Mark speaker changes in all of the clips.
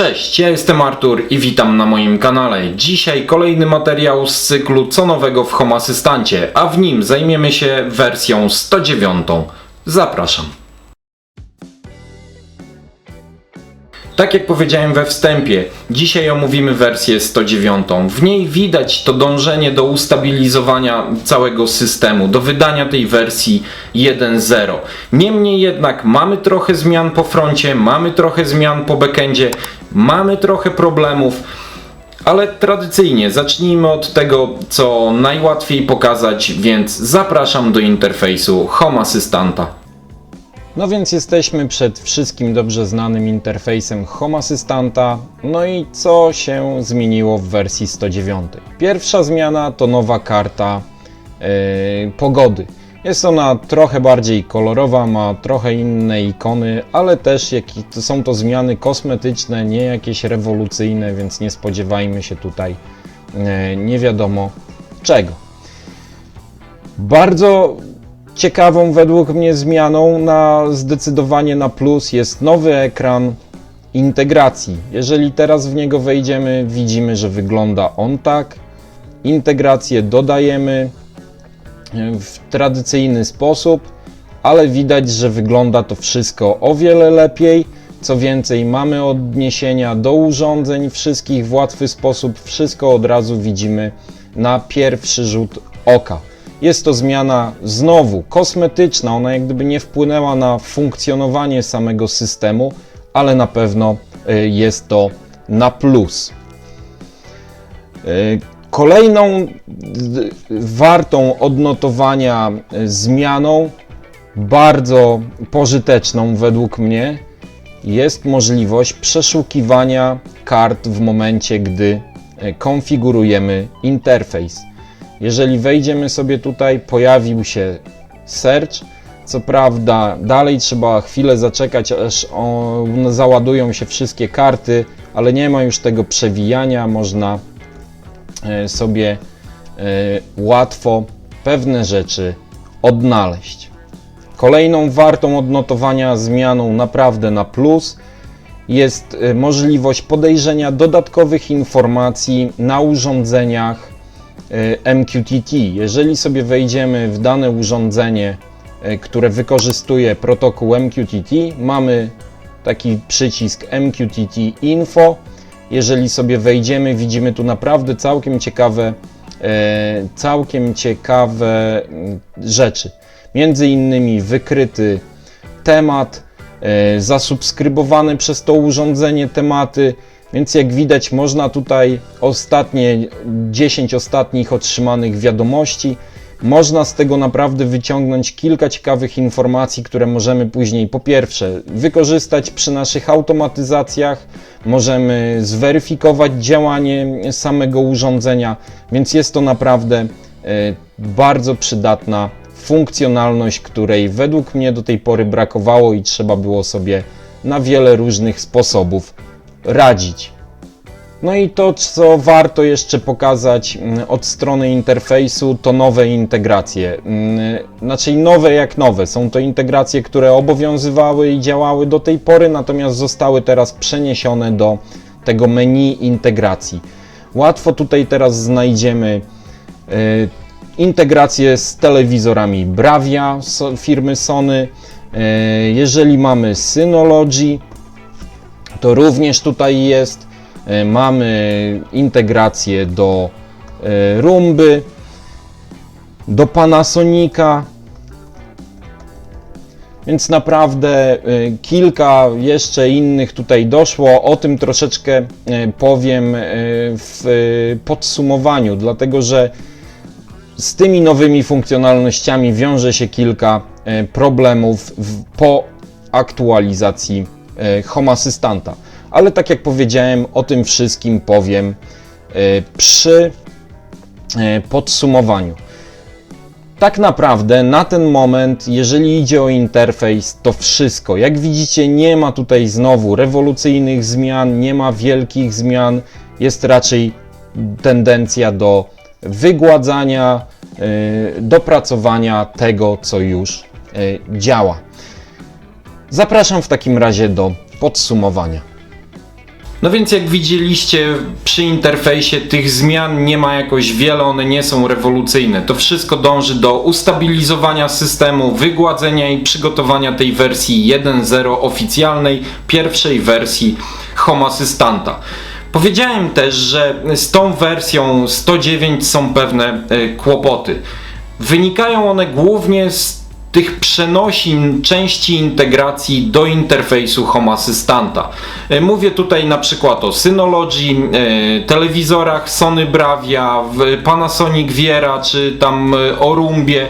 Speaker 1: Cześć, ja jestem Artur i witam na moim kanale. Dzisiaj kolejny materiał z cyklu Co nowego w Home Asystancie, a w nim zajmiemy się wersją 109. Zapraszam. Tak jak powiedziałem we wstępie, dzisiaj omówimy wersję 109. W niej widać to dążenie do ustabilizowania całego systemu, do wydania tej wersji 1.0. Niemniej jednak mamy trochę zmian po froncie, mamy trochę zmian po backendzie, mamy trochę problemów. Ale tradycyjnie zacznijmy od tego, co najłatwiej pokazać, więc zapraszam do interfejsu Home Assistanta.
Speaker 2: No więc jesteśmy przed wszystkim dobrze znanym interfejsem Home Assistanta. No i co się zmieniło w wersji 109? Pierwsza zmiana to nowa karta yy, pogody. Jest ona trochę bardziej kolorowa, ma trochę inne ikony, ale też są to zmiany kosmetyczne, nie jakieś rewolucyjne, więc nie spodziewajmy się tutaj yy, nie wiadomo czego. Bardzo ciekawą według mnie zmianą na zdecydowanie na plus jest nowy ekran integracji. Jeżeli teraz w niego wejdziemy, widzimy, że wygląda on tak. Integrację dodajemy w tradycyjny sposób, ale widać, że wygląda to wszystko o wiele lepiej. Co więcej, mamy odniesienia do urządzeń wszystkich w łatwy sposób, wszystko od razu widzimy na pierwszy rzut oka. Jest to zmiana znowu kosmetyczna, ona jak gdyby nie wpłynęła na funkcjonowanie samego systemu, ale na pewno y, jest to na plus. Kolejną wartą odnotowania y, zmianą, bardzo pożyteczną według mnie, jest możliwość przeszukiwania kart w momencie, gdy y, konfigurujemy interfejs. Jeżeli wejdziemy sobie tutaj, pojawił się search. Co prawda, dalej trzeba chwilę zaczekać, aż załadują się wszystkie karty, ale nie ma już tego przewijania. Można e, sobie e, łatwo pewne rzeczy odnaleźć. Kolejną wartą odnotowania zmianą naprawdę na plus jest e, możliwość podejrzenia dodatkowych informacji na urządzeniach e, MQTT. Jeżeli sobie wejdziemy w dane urządzenie, e, które wykorzystuje protokół MQTT, mamy taki przycisk MQTT Info. Jeżeli sobie wejdziemy, widzimy tu naprawdę całkiem ciekawe, e, całkiem ciekawe mm, rzeczy. Między innymi wykryty temat, e, zasubskrybowane przez to urządzenie tematy, więc jak widać można tutaj ostatnie 10 ostatnich otrzymanych wiadomości, można z tego naprawdę wyciągnąć kilka ciekawych informacji, które możemy później po pierwsze wykorzystać przy naszych automatyzacjach, możemy zweryfikować działanie samego urządzenia, więc jest to naprawdę e, bardzo przydatna funkcjonalność, której według mnie do tej pory brakowało i trzeba było sobie na wiele różnych sposobów radzić. No i to, co warto jeszcze pokazać mm, od strony interfejsu, to nowe integracje. Mm, Znaczy nowe jak nowe. Są to integracje, które obowiązywały i działały do tej pory, natomiast zostały teraz przeniesione do tego menu integracji. Łatwo tutaj teraz znajdziemy y, integrację z telewizorami Bravia firmy Sony. Y, Jeżeli mamy Synology, to również tutaj jest. E, Mamy integrację do e, Rumby, do Panasonica. Więc naprawdę e, kilka jeszcze innych tutaj doszło. O tym troszeczkę powiem w podsumowaniu, dlatego że z tymi nowymi funkcjonalnościami wiąże się kilka problemów po aktualizacji Home Assistanta. Ale tak jak powiedziałem, o tym wszystkim powiem e, przy e, podsumowaniu. Tak naprawdę na ten moment, jeżeli idzie o interfejs, to wszystko. Jak widzicie, nie ma tutaj znowu rewolucyjnych zmian, nie ma wielkich zmian. Jest raczej tendencja do wygładzania, y, dopracowania tego, co już działa. Zapraszam w takim razie do podsumowania.
Speaker 1: No więc jak widzieliście przy interfejsie tych zmian nie ma jakoś wiele, one nie są rewolucyjne. To wszystko dąży do ustabilizowania systemu, wygładzenia i przygotowania tej wersji 1.0 oficjalnej, pierwszej wersji Home Assistanta. Powiedziałem też, że z tą wersją 109 są pewne e, kłopoty. Wynikają one głównie z tych przenosin części integracji do interfejsu Home Assistanta. E, Mówię tutaj na przykład o Synology, e, telewizorach Sony Bravia, Panasonic Viera czy tam e, o Rumbie.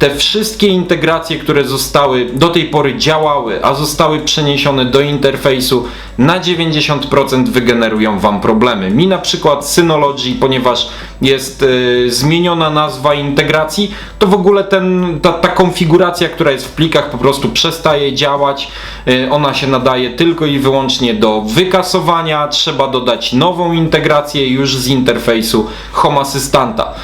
Speaker 1: Te wszystkie integracje, które zostały do tej pory działały, a zostały przeniesione do interfejsu, na 90% wygenerują Wam problemy. Mi na przykład Synology, ponieważ jest e, zmieniona nazwa integracji, to w ogóle ten, ta, ta konfiguracja, która jest w plikach, po prostu przestaje działać. E, ona się nadaje tylko i wyłącznie do wykasowania. Trzeba dodać nową integrację już z interfejsu Home Assistanta.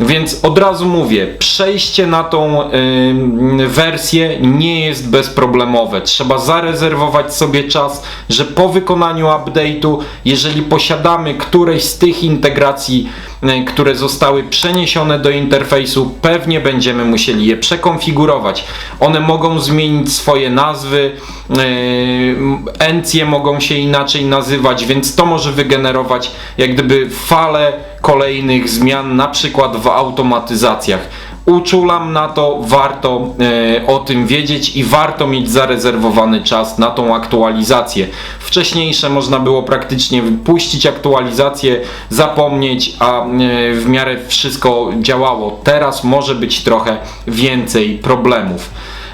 Speaker 1: Więc od razu mówię, przejście na tą y, wersję nie jest bezproblemowe. Trzeba zarezerwować sobie czas, że po wykonaniu update'u, jeżeli posiadamy któreś z tych integracji, y, które zostały przeniesione do interfejsu, pewnie będziemy musieli je przekonfigurować. One mogą zmienić swoje nazwy, y, encje mogą się inaczej nazywać, więc to może wygenerować jak gdyby falę kolejnych zmian, na przykład w automatyzacjach. Uczulam na to, warto e, o tym wiedzieć i warto mieć zarezerwowany czas na tą aktualizację. Wcześniejsze można było praktycznie puścić aktualizację, zapomnieć, a e, w miarę wszystko działało. Teraz może być trochę więcej problemów.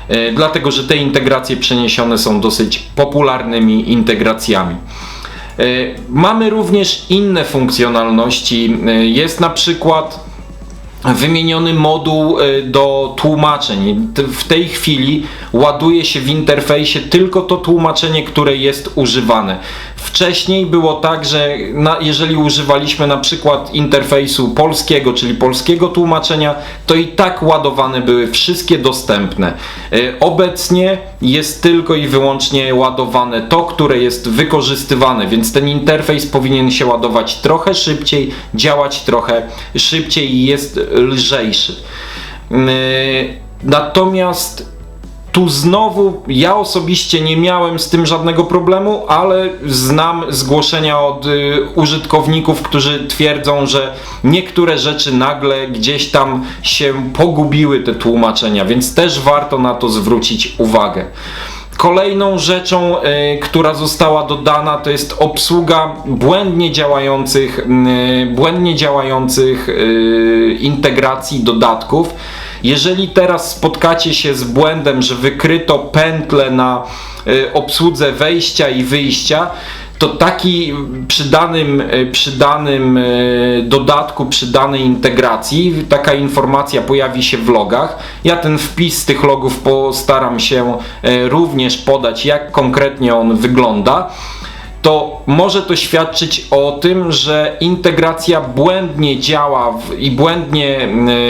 Speaker 1: E, dlatego, że te integracje przeniesione są dosyć popularnymi integracjami. E, Mamy również inne funkcjonalności. E, Jest na przykład wymieniony moduł e, do tłumaczeń. W tej chwili ładuje się w interfejsie tylko to tłumaczenie, które jest używane. Wcześniej było tak, że na, jeżeli używaliśmy na przykład interfejsu polskiego, czyli polskiego tłumaczenia, to i tak ładowane były wszystkie dostępne. E, Obecnie jest tylko i wyłącznie ładowane to, które jest wykorzystywane, więc ten interfejs powinien się ładować trochę szybciej, działać trochę szybciej i jest lżejszy. Yy, Natomiast tu znowu ja osobiście nie miałem z tym żadnego problemu, ale znam zgłoszenia od y, użytkowników, którzy twierdzą, że niektóre rzeczy nagle gdzieś tam się pogubiły te tłumaczenia, więc też warto na to zwrócić uwagę. Kolejną rzeczą, y, która została dodana, to jest obsługa błędnie działających, y, błędnie działających y, integracji dodatków. Jeżeli teraz spotkacie się z błędem, że wykryto pętlę na y, obsłudze wejścia i wyjścia, to taki przy danym, y, przy danym y, dodatku, przy danej integracji, taka informacja pojawi się w logach. Ja ten wpis tych logów postaram się również podać, jak konkretnie on wygląda to może to świadczyć o tym, że integracja błędnie działa w, i błędnie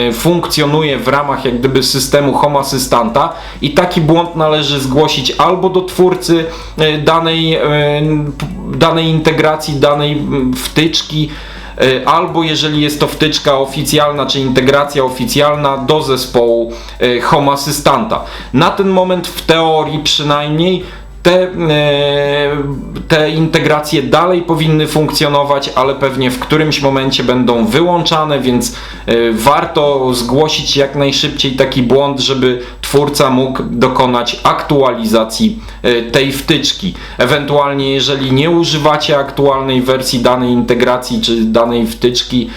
Speaker 1: y, funkcjonuje w ramach jak gdyby systemu Home Assistanta i taki błąd należy zgłosić albo do twórcy y, danej, y, danej integracji, danej wtyczki, y, albo jeżeli jest to wtyczka oficjalna czy integracja oficjalna do zespołu y, Home Assistanta. Na ten moment w teorii przynajmniej te, e, te integracje dalej powinny funkcjonować, ale pewnie w którymś momencie będą wyłączane, więc e, warto zgłosić jak najszybciej taki błąd, żeby twórca mógł dokonać aktualizacji e, tej wtyczki. Ewentualnie, jeżeli nie używacie aktualnej wersji danej integracji czy danej wtyczki,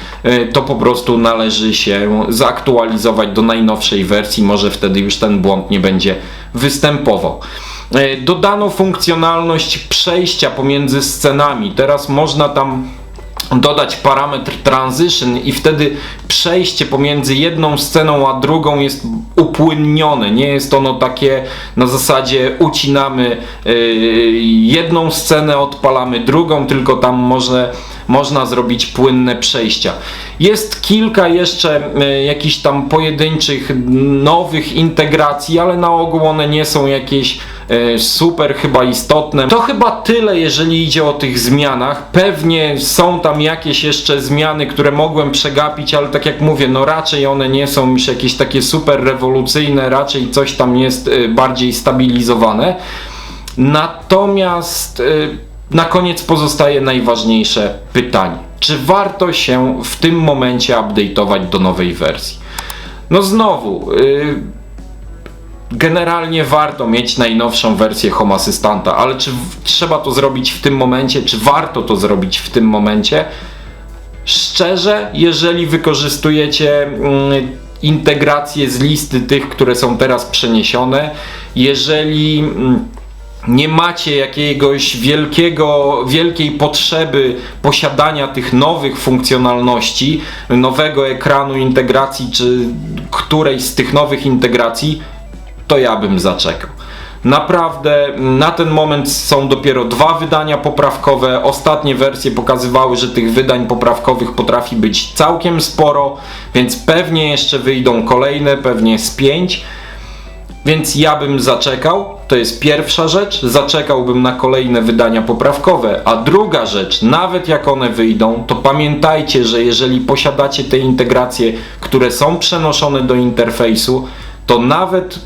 Speaker 1: to po prostu należy się zaktualizować do najnowszej wersji, może wtedy już ten błąd nie będzie występował. E, Dodano funkcjonalność przejścia pomiędzy scenami. Teraz można tam dodać parametr transition i wtedy przejście pomiędzy jedną sceną a drugą jest upłynnione. Nie jest ono takie na zasadzie ucinamy e, jedną scenę, odpalamy drugą, tylko tam może, można zrobić płynne przejścia. Jest kilka jeszcze e, jakichś tam pojedynczych nowych integracji, ale na ogół one nie są jakieś super chyba istotne. To chyba tyle, jeżeli idzie o tych zmianach. Pewnie są tam jakieś jeszcze zmiany, które mogłem przegapić, ale tak jak mówię, no raczej one nie są już jakieś takie super rewolucyjne, raczej coś tam jest e, bardziej stabilizowane. Natomiast y, na koniec pozostaje najważniejsze pytanie. Czy warto się w tym momencie update'ować do nowej wersji? No znowu, y, generalnie warto mieć najnowszą wersję Home Assistanta, ale czy trzeba to zrobić w tym momencie, czy warto to zrobić w tym momencie? Szczerze, jeżeli wykorzystujecie mm, integrację z listy tych, które są teraz przeniesione, jeżeli mm, nie macie jakiegoś wielkiego, wielkiej potrzeby posiadania tych nowych funkcjonalności, nowego ekranu integracji, czy którejś z tych nowych integracji, to ja bym zaczekał. Naprawdę na ten moment są dopiero dwa wydania poprawkowe. Ostatnie wersje pokazywały, że tych wydań poprawkowych potrafi być całkiem sporo, więc pewnie jeszcze wyjdą kolejne, pewnie z pięć. Więc ja bym zaczekał, to jest pierwsza rzecz, zaczekałbym na kolejne wydania poprawkowe. A druga rzecz, nawet jak one wyjdą, to pamiętajcie, że jeżeli posiadacie te integracje, które są przenoszone do interfejsu, to nawet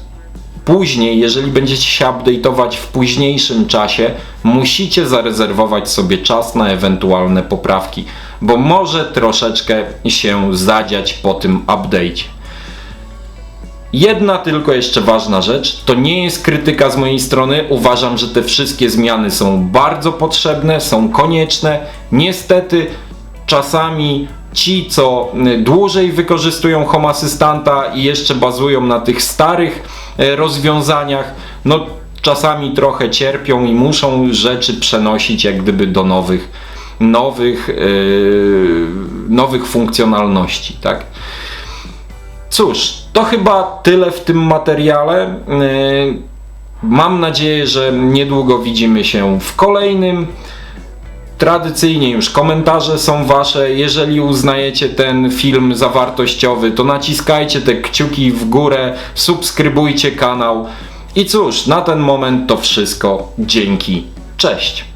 Speaker 1: później, jeżeli będziecie się update'ować w późniejszym czasie, musicie zarezerwować sobie czas na ewentualne poprawki, bo może troszeczkę się zadziać po tym update'cie. Jedna tylko jeszcze ważna rzecz, to nie jest krytyka z mojej strony. Uważam, że te wszystkie zmiany są bardzo potrzebne, są konieczne. Niestety, czasami ci, co y, dłużej wykorzystują Home Assistanta i jeszcze bazują na tych starych rozwiązaniach, no czasami trochę cierpią i muszą rzeczy przenosić jak gdyby do nowych, nowych, yy, nowych funkcjonalności, tak? Cóż, to chyba tyle w tym materiale. Yy, Mam nadzieję, że niedługo widzimy się w kolejnym. Tradycyjnie już komentarze są wasze. Jeżeli uznajecie ten film za wartościowy, to naciskajcie te kciuki w górę, subskrybujcie kanał. I cóż, na ten moment to wszystko. Dzięki. Cześć.